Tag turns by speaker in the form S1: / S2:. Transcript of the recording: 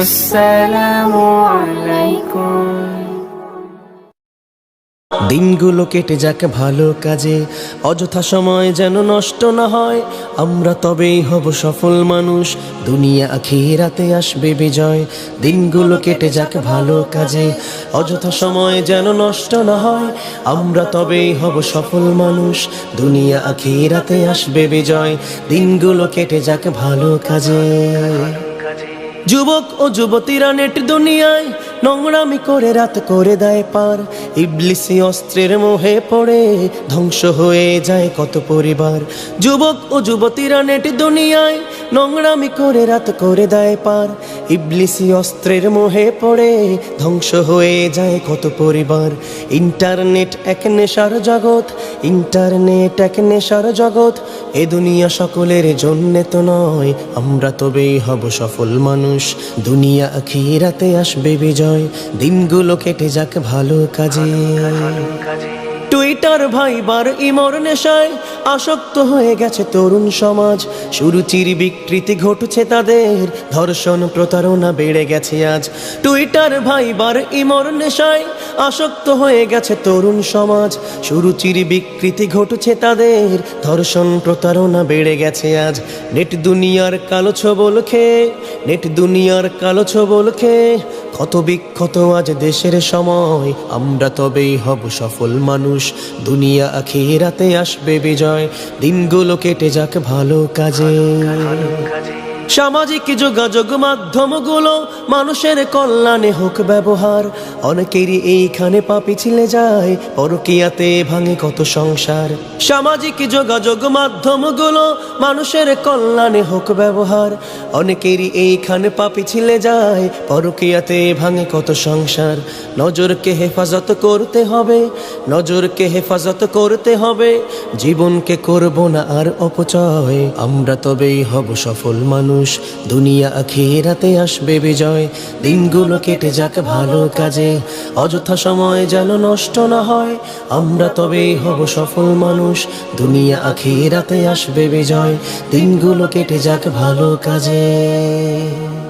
S1: আসসালামু আলাইকুম
S2: দিনগুলো কেটে যাক ভালো কাজে অযথা সময় যেন নষ্ট না হয়। আমরা তবেই হব সফল মানুষ দুনিয়া আখিরাতে আসবে বিজয়। দিনগুলো কেটে যাক ভালো কাজে অযথা সময় যেন নষ্ট না হয়। আমরা তবেই হব সফল মানুষ দুনিয়া আখিরাতে আসবে বিজয়। দিনগুলো কেটে যাক ভালো কাজে। যুবক ও যুবতীরা নেট দুনিয়ায় নোংরামি করে রাত করে দেয় পার। ইবলিসি অস্ত্রের মোহে পড়ে, ধ্বংস হয়ে যায় কত পরিবার। যুবক ও যুবতীরা নেট দুনিয়ায়, নোংরামি করে রাত করে দেয় পার। ইবলিসি অস্ত্রের মোহে পড়ে, ধ্বংস হয়ে যায় কত পরিবার। ইন্টারনেট এক নেশার জগৎ, ইন্টারনেট এক নেশার জগৎ এ দুনিয়া সকলের জন্যে তো নয়, আমরা তবেই হব সফল মানুষ। দুনিয়া আখিরাতে আসবে বিজয়, দিনগুলো কেটে যাক ভালো কাজে। টুইটার ভাইবার ইমর নেশায় আসক্ত হয়ে গেছে তরুণ সমাজ। সুরুচির বিকৃতি ঘটছে তাদের, ধর্ষণ প্রতারণা বেড়ে গেছে আজ। টুইটার ভাইবার ইমর নেশায় আসক্ত হয়ে গেছে তরুণ সমাজ। সুরুচির বিকৃতি ঘটছে তাদের, ধর্ষণ প্রতারণা বেড়ে গেছে আজ। নেট দুনিয়ার কালো ছবল খেয়ে, নেট দুনিয়ার কালো ছবল খেয়ে ক্ষত বিক্ষত আজ দেশের সময়। আমরা তবেই হব সফল মানুষ। দুনিয়া আখিরাতে আসবে বিজয়। দিনগুলো কেটে যাক ভালো কাজে। সামাজিক যোগাযোগ মাধ্যমগুলো মানুষের কল্যাণে হোক ব্যবহার। অনেকেরই এইখানে পাপি ছিলে যায়, পরকিয়াতে ভাঙে কত সংসার। সামাজিক যোগাযোগ মাধ্যমগুলো মানুষের কল্যাণে হোক ব্যবহার। অনেকেরই এইখানে পাপি ছিলে যায়, পরকিয়াতে ভাঙে কত সংসার। নজরকে হেফাজত করতে হবে, নজরকে হেফাজত করতে হবে। জীবনকে করব না আর অপচয়। আমরা তবেই হব সফল মানুষ, দুনিয়া আখিরাতে আসবে বিজয়। দিনগুলো কেটে যাক ভালো কাজে, অযথা সময় যেন নষ্ট না হয়। আমরা তবেই হব সফল মানুষ, দুনিয়া আখিরাতে আসবে বিজয়। দিনগুলো কেটে যাক ভালো কাজে।